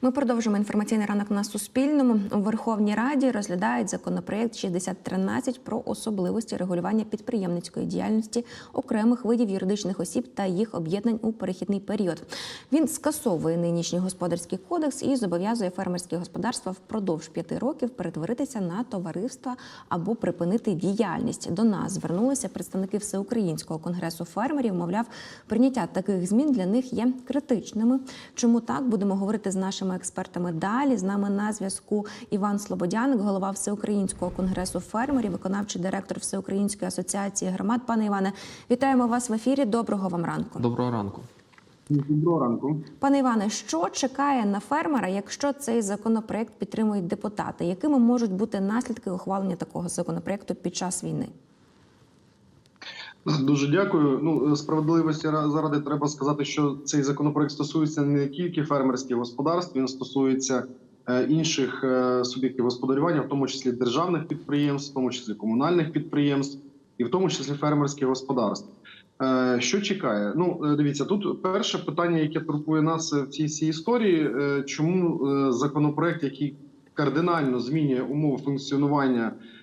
Ми продовжимо інформаційний ранок на Суспільному. У Верховній Раді розглядають законопроєкт 6013 про особливості регулювання підприємницької діяльності окремих видів юридичних осіб та їх об'єднань у перехідний період. Він скасовує нинішній господарський кодекс і зобов'язує фермерські господарства впродовж п'яти років перетворитися на товариства або припинити діяльність. До нас звернулися представники всеукраїнського конгресу фермерів. Мовляв, прийняття таких змін для них є критичними. Чому так будемо говорити з нашими експертами далі? З нами на зв'язку Іван Слободяник, голова всеукраїнського конгресу фермерів, виконавчий директор Всеукраїнської асоціації громад. Пане Іване, вітаємо вас в ефірі. Доброго вам ранку. Доброго ранку. Доброго ранку. Пане Іване, що чекає на фермера, якщо цей законопроект підтримують депутати? Якими можуть бути наслідки ухвалення такого законопроекту під час війни? Дуже дякую. Ну справедливості заради треба сказати, що цей законопроект стосується не тільки фермерських господарств, він стосується е, інших е, суб'єктів господарювання, в тому числі державних підприємств, в тому числі комунальних підприємств, і в тому числі фермерських господарств. Е, Що чекає? Ну е, дивіться, тут перше питання, яке турбує нас в цій всій історії, е, чому е, законопроект, який кардинально змінює умови функціонування е,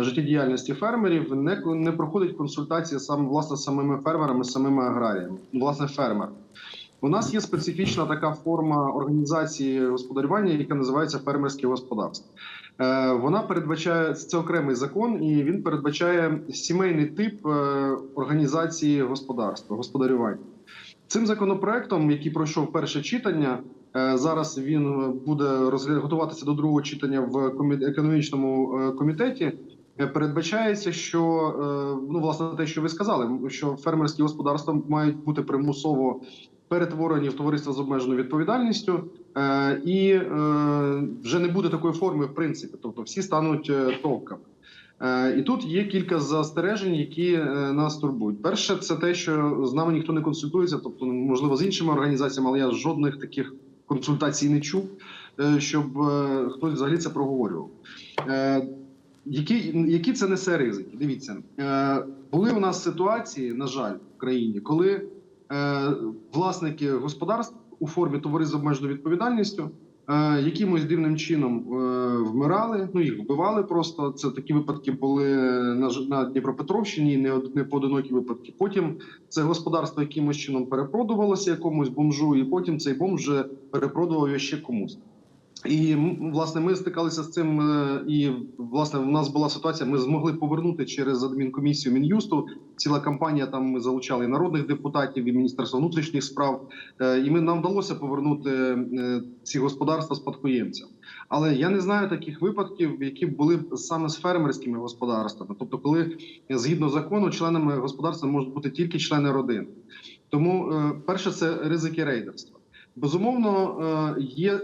життєдіяльності фермерів, не, не проходить консультації саме власне самими фермерами, самими аграріями, власне, фермер. У нас є специфічна така форма організації господарювання, яка називається фермерське господарство. Е, Вона передбачає це окремий закон, і він передбачає сімейний тип е, організації господарства, господарювання. Цим законопроектом, який пройшов перше читання, е, зараз він буде розгля- готуватися до другого читання в економічному е, комітеті. Е, Передбачається, що е, ну власне те, що ви сказали, що фермерські господарства мають бути примусово перетворені в товариство з обмеженою відповідальністю, е, і е, вже не буде такої форми, в принципі, тобто всі стануть е, товками. Е, І тут є кілька застережень, які е, нас турбують. Перше, це те, що з нами ніхто не консультується, тобто, можливо, з іншими організаціями, але я жодних таких консультацій не чув, е, щоб е, хтось взагалі це проговорював. Е, Які, які це несе ризики? Дивіться, були у нас ситуації, на жаль, в країні, коли власники господарств у формі товариств з обмеженою відповідальністю якимось дивним чином е, вмирали, ну їх вбивали просто. Це такі випадки були на, на Дніпропетровщині, не, одне поодинокі випадки. Потім це господарство якимось чином перепродувалося якомусь бомжу, і потім цей бомж вже перепродував ще комусь. І власне ми стикалися з цим. е, І власне в нас була ситуація. Ми змогли повернути через адмінкомісію мін'юсту. Ціла кампанія там ми залучали і народних депутатів і міністерство внутрішніх справ. Е, І ми нам вдалося повернути е, ці господарства спадкоємцям. Але я не знаю таких випадків, які були б саме з фермерськими господарствами. Тобто, коли згідно закону членами господарства можуть бути тільки члени родини. Тому перше це ризики рейдерства. Безумовно, є,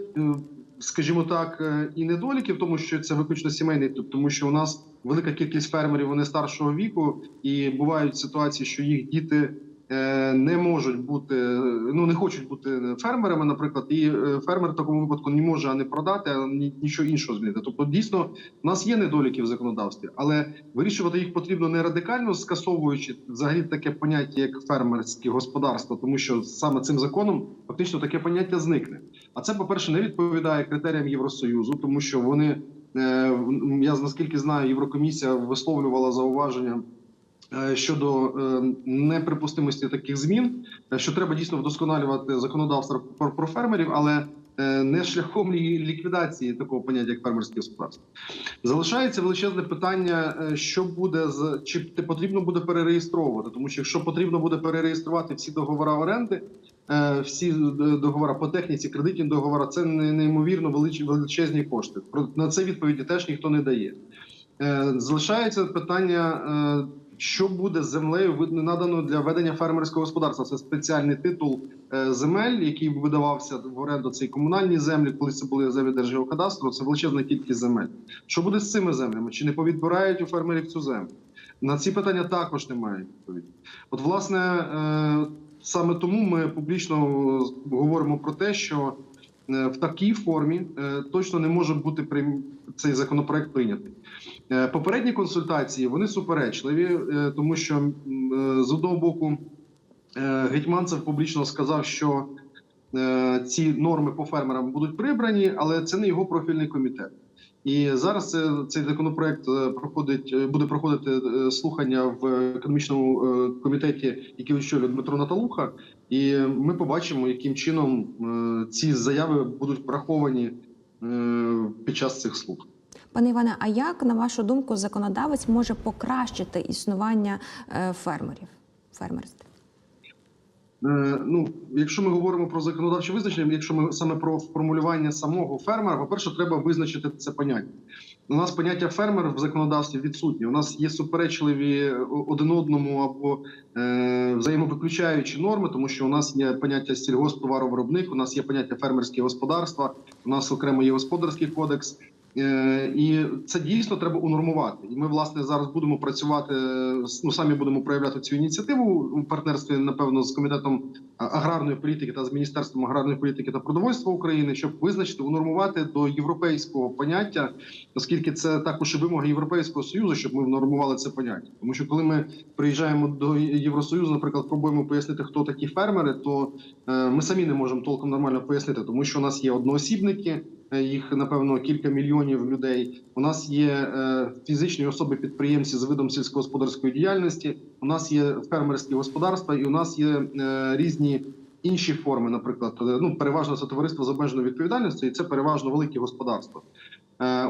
скажімо так, е, і недоліки в тому, що це виключно сімейний тому що у нас велика кількість фермерів вони старшого віку, і бувають ситуації, що їх діти. е, Не можуть бути, е, ну не хочуть бути фермерами, наприклад, і фермер в такому випадку не може ані продати, а нічого іншого змінити. Тобто, дійсно, в нас є недоліки в законодавстві, але вирішувати їх потрібно не радикально скасовуючи взагалі таке поняття, як фермерське господарство, тому що саме цим законом фактично таке поняття зникне. А це, по-перше, не відповідає критеріям Євросоюзу, тому що вони е, я наскільки знаю, Єврокомісія висловлювала зауваження. е, Щодо е, неприпустимості таких змін, що треба дійсно вдосконалювати законодавство про, фермерів, але не шляхом ліквідації такого поняття, як фермерське господарство. Залишається величезне питання, що буде з чи потрібно буде перереєстровувати, тому що якщо потрібно буде перереєструвати всі договори оренди, всі е, договори по техніці, кредитні договори, це неймовірно величезні кошти. На це відповіді теж ніхто не дає. Е, Залишається питання. е, Що буде з землею надано для ведення фермерського господарства? Це спеціальний титул земель, який видавався в оренду цей комунальні землі, коли це були землі Держгеокадастру. Це величезна кількість земель. Що буде з цими землями? Чи не повідбирають у фермерів цю землю? На ці питання також немає відповіді. От, власне, саме тому ми публічно говоримо про те, що е, в такій формі е, точно не може бути цей законопроект прийнятий. Е, Попередні консультації вони суперечливі, е, тому що е, з одного боку е, Гетьманцев публічно сказав, що е, ці норми по фермерам будуть прибрані, але це не його профільний комітет. І зараз цей законопроект е, проходить е, буде проходити е, слухання в економічному комітеті, який очолює Дмитро Наталуха. І ми побачимо, яким чином ці заяви будуть враховані під час цих слухань. Пане Іване, а як на вашу думку законодавець може покращити існування фермерів? Фермерства? Е, Ну, якщо ми говоримо про законодавче визначення, якщо ми саме про формулювання самого фермера, по-перше, треба визначити це поняття. У нас поняття фермер в законодавстві відсутнє. У нас є суперечливі один одному або е, взаємовиключаючі норми, тому що у нас є поняття сільгосптоваровиробник, у нас є поняття фермерські господарства, у нас окремо є господарський кодекс. Е, І це дійсно треба унормувати. І ми власне зараз будемо працювати. Ну самі будемо проявляти цю ініціативу у партнерстві, напевно, з комітетом аграрної політики та з міністерством аграрної політики та продовольства України, щоб визначити унормувати до європейського поняття, оскільки це також і вимоги Європейського союзу, щоб ми нормували це поняття. Тому що коли ми приїжджаємо до Євросоюзу, наприклад, пробуємо пояснити, хто такі фермери, то е, ми самі не можемо толком нормально пояснити, тому що у нас є одноосібники. Е, Їх напевно кілька мільйонів людей. У нас є е, фізичні особи підприємці з видом сільськогосподарської діяльності. У нас є фермерські господарства, і у нас є е, різні інші форми. Наприклад, ну переважно це товариство з обмеженою відповідальністю, і це переважно великі господарства.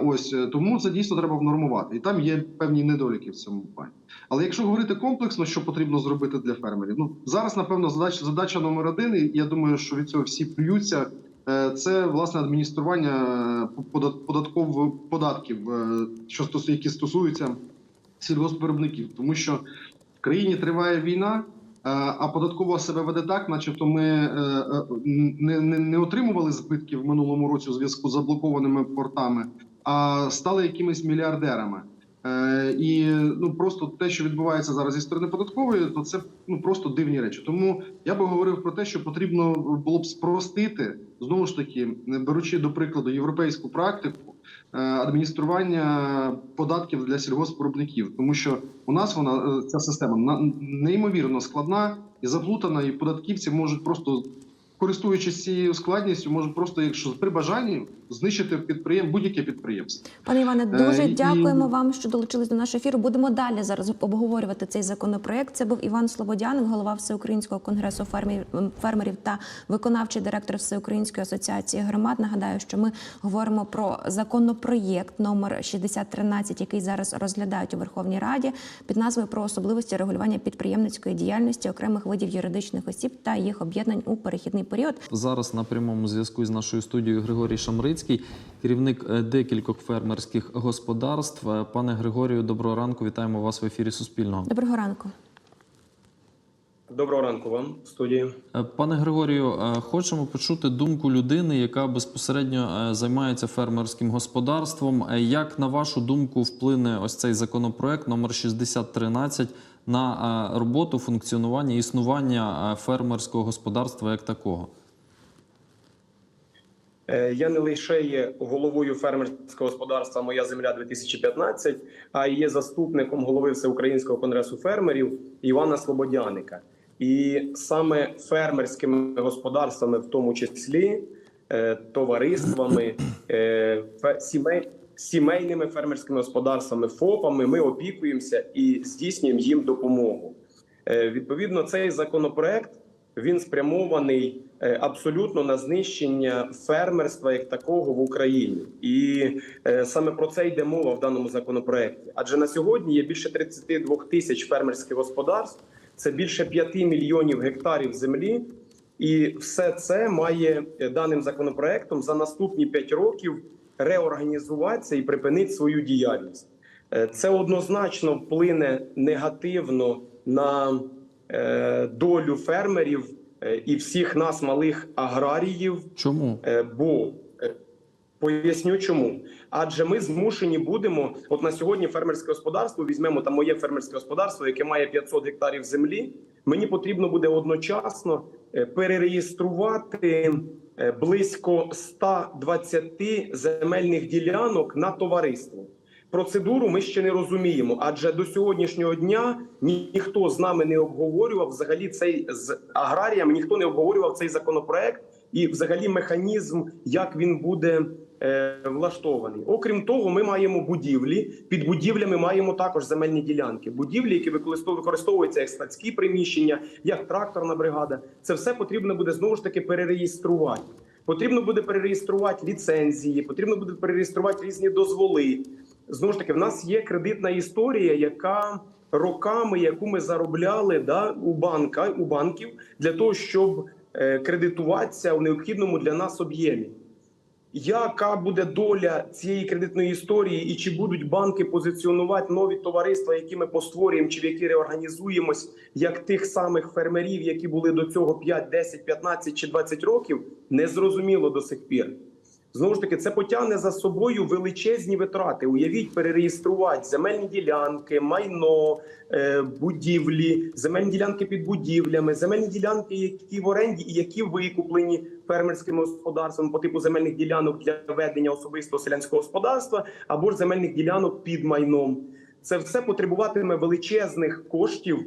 Ось тому це дійсно треба внормувати, і там є певні недоліки в цьому плані. Але якщо говорити комплексно, що потрібно зробити для фермерів, ну зараз напевно задача задача номер один. І я думаю, що від цього всі плюються. Е, Це власне адміністрування е, податкових податків, е, що стосує, які стосуються сільгоспвиробників, тому що в країні триває війна, а податкова себе веде так, начебто ми не, не, не отримували збитків в минулому році у зв'язку з заблокованими портами, а стали якимись мільярдерами. Е, І ну просто те, що відбувається зараз зі сторони податкової, то це ну просто дивні речі. Тому я би говорив про те, що потрібно було б спростити знову ж таки, беручи до прикладу європейську практику е, адміністрування податків для сільгоспвиробників, тому що у нас вона е, ця система неймовірно складна і заплутана, і податківці можуть просто. Користуючись цією складністю, можуть просто, якщо при бажанні, знищити підприєм будь-яке підприємство. Пане Іване, Е, дуже і- дякуємо вам, що долучились до нашого ефіру. Будемо далі зараз обговорювати цей законопроект. Це був Іван Слободяник, голова Всеукраїнського конгресу фермерів, та виконавчий директор Всеукраїнської асоціації громад. Нагадаю, що ми говоримо про законопроєкт номер 6013, який зараз розглядають у Верховній Раді під назвою про особливості регулювання підприємницької діяльності окремих видів юридичних осіб та їх об'єднань у перехідний період. Зараз на прямому зв'язку з нашою студією Григорій Шамрицький, керівник е, декількох фермерських господарств. Е, Пане Григорію, доброго ранку. Вітаємо вас в ефірі Суспільного. Доброго ранку. Доброго ранку вам в студії. Е, Пане Григорію, хочемо почути думку людини, яка безпосередньо займається фермерським господарством. Як на вашу думку вплине ось цей законопроект номер 6013 на роботу, функціонування, існування фермерського господарства як такого? Е, Я не лише є головою фермерського господарства Моя земля 2015 а й є заступником голови Всеукраїнського конгресу фермерів Івана Слободяника. І саме фермерськими господарствами, в тому числі е, товариствами, е, сімей, сімейними фермерськими господарствами, ФОПами, ми опікуємося і здійснюємо їм допомогу. Відповідно, цей законопроект він спрямований е, абсолютно на знищення фермерства як такого в Україні, і е, саме про це йде мова в даному законопроекті. Адже на сьогодні є більше 32 тисяч фермерських господарств, це більше 5 мільйонів гектарів землі, і все це має е, даним законопроектом за наступні 5 років реорганізуватися і припинити свою діяльність. Це однозначно вплине негативно на долю фермерів е, і всіх нас, малих аграріїв, Чому? Е, Бо е, поясню чому. Адже ми змушені будемо. От на сьогодні фермерське господарство візьмемо там моє фермерське господарство, яке має 500 гектарів землі. Мені потрібно буде одночасно е, перереєструвати е, близько 120 земельних ділянок на товариство. Процедуру ми ще не розуміємо, адже до сьогоднішнього дня ніхто з нами не обговорював взагалі цей з аграріями, ніхто не обговорював цей законопроект і взагалі механізм, як він буде е, влаштований. Окрім того, ми маємо будівлі. Під будівлями маємо також земельні ділянки. Будівлі, які використову- використовуються як складські приміщення, як тракторна бригада. Це все потрібно буде знову ж таки перереєструвати. Потрібно буде перереєструвати ліцензії, потрібно буде перереєструвати різні дозволи. Знову ж таки, в нас є кредитна історія, яка роками, яку ми заробляли да, у банка у банків для того, щоб е, кредитуватися у необхідному для нас об'ємі. Яка буде доля цієї кредитної історії, і чи будуть банки позиціонувати нові товариства, які ми постворюємо, чи в які реорганізуємось, як тих самих фермерів, які були до цього 5, 10, 15 чи 20 років, не зрозуміло до сих пір. Знову ж таки, це потягне за собою величезні витрати. Уявіть, перереєструвати земельні ділянки, майно, е, будівлі, земельні ділянки під будівлями, земельні ділянки, які в оренді і які викуплені фермерськими господарствами по типу земельних ділянок для ведення особистого селянського господарства або ж земельних ділянок під майном. Це все потребуватиме величезних коштів.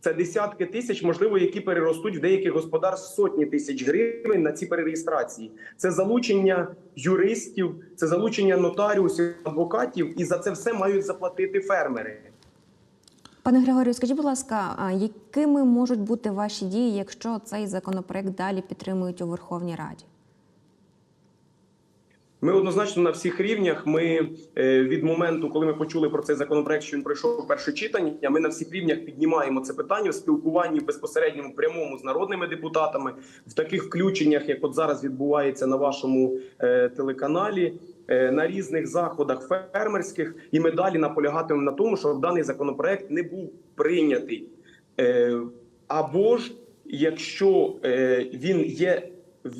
Це десятки тисяч, можливо, які переростуть в деяких господарств сотні тисяч гривень на ці перереєстрації. Це залучення юристів, це залучення нотаріусів, адвокатів, і за це все мають заплатити фермери. Пане Григорію, скажіть, будь ласка, якими можуть бути ваші дії, якщо цей законопроект далі підтримують у Верховній Раді? Ми однозначно на всіх рівнях. Ми е, від моменту, коли ми почули про цей законопроект, що він пройшов перше читання. Ми на всіх рівнях піднімаємо це питання в спілкуванні безпосередньому прямому з народними депутатами в таких включеннях, як от зараз відбувається на вашому е, телеканалі. е, На різних заходах фермерських, і ми далі наполягатимемо на тому, щоб даний законопроект не був прийнятий. Або ж якщо він є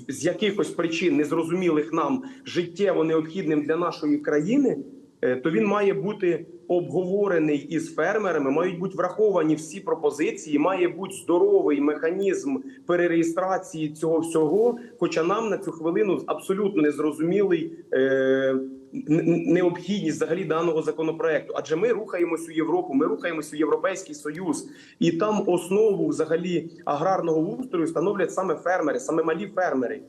з якихось причин незрозумілих нам життєво необхідним для нашої країни, то він має бути обговорений із фермерами. Мають бути враховані всі пропозиції. Має бути здоровий механізм перереєстрації цього всього. Хоча нам на цю хвилину абсолютно незрозумілий е, необхідність взагалі даного законопроекту. Адже ми рухаємось у Європу, ми рухаємось у Європейський Союз, і там основу взагалі аграрного устрою становлять саме фермери, саме малі фермери.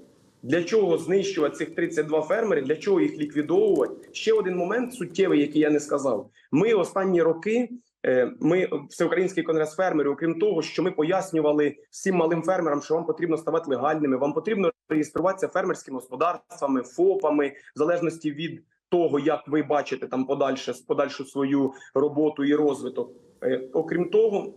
Для чого знищувати цих 32 фермери? Для чого їх ліквідовувати? Ще один момент суттєвий, який я не сказав. Ми останні роки. е, Ми всеукраїнський конгрес фермерів, окрім того, що ми пояснювали всім малим фермерам, що вам потрібно ставати легальними, вам потрібно реєструватися фермерськими господарствами, ФОПами, в залежності від того, як ви бачите там подальше подальшу свою роботу і розвиток. Е, Окрім того,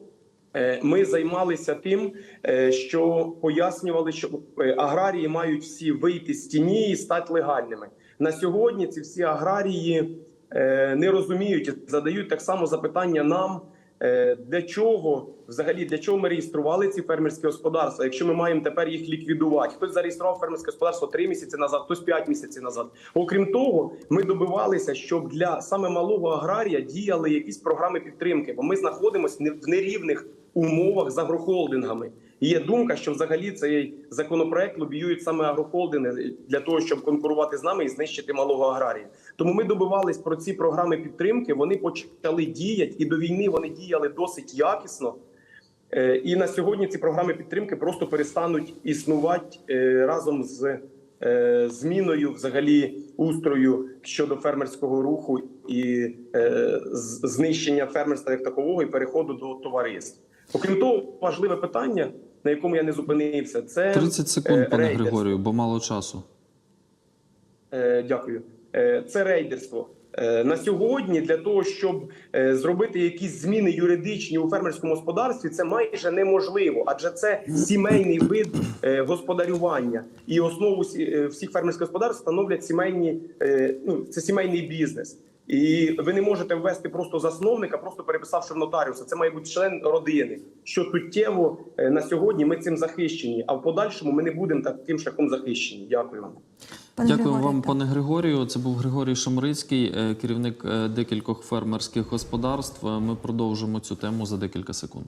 ми займалися тим, е, що пояснювали, що е, аграрії мають всі вийти з тіні і стати легальними. На сьогодні ці всі аграрії е, не розуміють задають так само запитання нам. е, Для чого взагалі для чого ми реєстрували ці фермерські господарства? Якщо ми маємо тепер їх ліквідувати, хтось зареєстрував фермерське господарство три місяці назад, хтось п'ять місяців назад. Окрім того, ми добивалися, щоб для саме малого аграрія діяли якісь програми підтримки, бо ми знаходимося в нерівних умовах з агрохолдингами. І є думка, що взагалі цей законопроект лобіюють саме агрохолдинги для того, щоб конкурувати з нами і знищити малого аграрія. Тому ми добивались про ці програми підтримки. Вони почали діяти, і до війни вони діяли досить якісно. Е, І на сьогодні ці програми підтримки просто перестануть існувати е, разом з е, зміною взагалі устрою щодо фермерського руху і знищення фермерства як такового і переходу до товариств. Окрім того, важливе питання, на якому я не зупинився, це 30 секунд, е, пане рейдерство. Григорію, бо мало часу. Е, Дякую. Е, Це рейдерство. Е, На сьогодні для того, щоб е, зробити якісь зміни юридичні у фермерському господарстві, це майже неможливо, адже це сімейний вид е, господарювання, і основу всіх фермерських господарств становлять сімейні, е, ну це сімейний бізнес. І ви не можете ввести просто засновника, просто переписавши в нотаріуса. Це має бути член родини. Що суттєво е, на сьогодні ми цим захищені, а в подальшому ми не будемо таким шляхом захищені. Дякую вам. Пане Дякую Григорій, вам, так. пане Григорію. Це був Григорій Шамрицький, е, керівник е, декількох фермерських господарств. Ми продовжимо цю тему за декілька секунд.